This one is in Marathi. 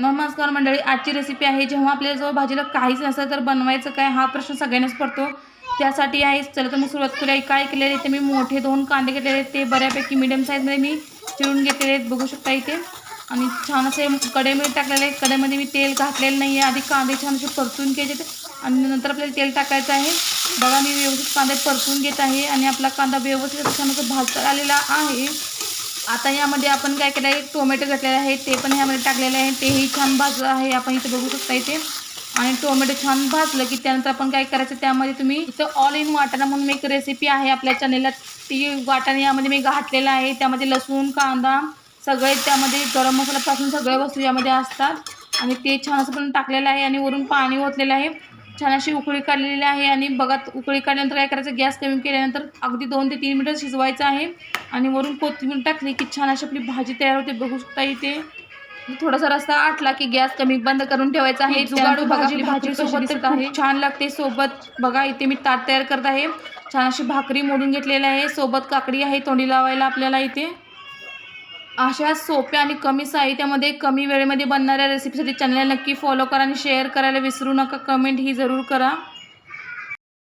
नमस्कार मंडळी आजची रेसिपी आहे जेव्हा आपल्याजवळ भाजीला काहीच नसेल तर बनवायचं काय हा प्रश्न सगळ्यांनाच पडतो. त्यासाठी आहे चला तर मी सुरुवात करूया. काय केलेले ते मी मोठे दोन कांदे घेतलेले आहेत. ते बऱ्यापैकी मिडियम साईजमध्ये मी चिरून घेतलेले आहेत. बघू शकता इथे. आणि छान असे कडेमध्ये टाकलेले आहे कडेमध्ये मी तेल घातलेलं नाही आहे आधी कांदे छान असे परतून घ्यायचे आणि नंतर आपल्याला तेल टाकायचं आहे. बघा मी व्यवस्थित कांदे परतून घेत आहे. आणि आपला कांदा व्यवस्थित छान असं भाजता आलेला आहे. आता यामध्ये आपण काय केलं आहे? टोमॅटो घातलेले आहे ते पण ह्यामध्ये टाकलेले आहे. तेही छान भाजलं आहे. आपण इथे बघू शकता इथे. आणि टोमॅटो छान भाजलं की त्यानंतर आपण काय करायचं त्यामध्ये तुम्ही इथं ऑल इन वाटाणा म्हणून एक रेसिपी आहे आपल्या चॅनेलला ती वाटाणा यामध्ये मी घातलेला आहे. त्यामध्ये लसूण कांदा सगळे त्यामध्ये गरम मसाल्यापासून सगळे वस्तू यामध्ये असतात. आणि ते छान असं पण टाकलेलं आहे आणि वरून पाणी ओतलेलं आहे. छान अशी उकळी काढलेली आहे आणि बघा उकळी काढल्यानंतर काय करायचं? गॅस कमी केल्यानंतर अगदी दोन ते तीन मिनटं शिजवायचं आहे आणि वरून कोथिंबीर टाकली की छान अशी आपली भाजी तयार होते. बघू शकता इथे थोडासा रस्ता आटला की गॅस कमी बंद करून ठेवायचा आहे. जुगाडू भाजी भाजी सोबत छान लागते. सोबत बघा इथे मी ताट तयार करत आहे. छान अशी भाकरी मोडून घेतलेली आहे. सोबत काकडी आहे तोंडी लावायला आपल्याला इथे. अशा सोप्या आणि कमी साहित्यामध्ये कमी वेळेमध्ये बनणाऱ्या रेसिपीसाठी चॅनलला नक्की फॉलो करा आणि शेअर करायला विसरू नका. कमेंट ही जरूर करा.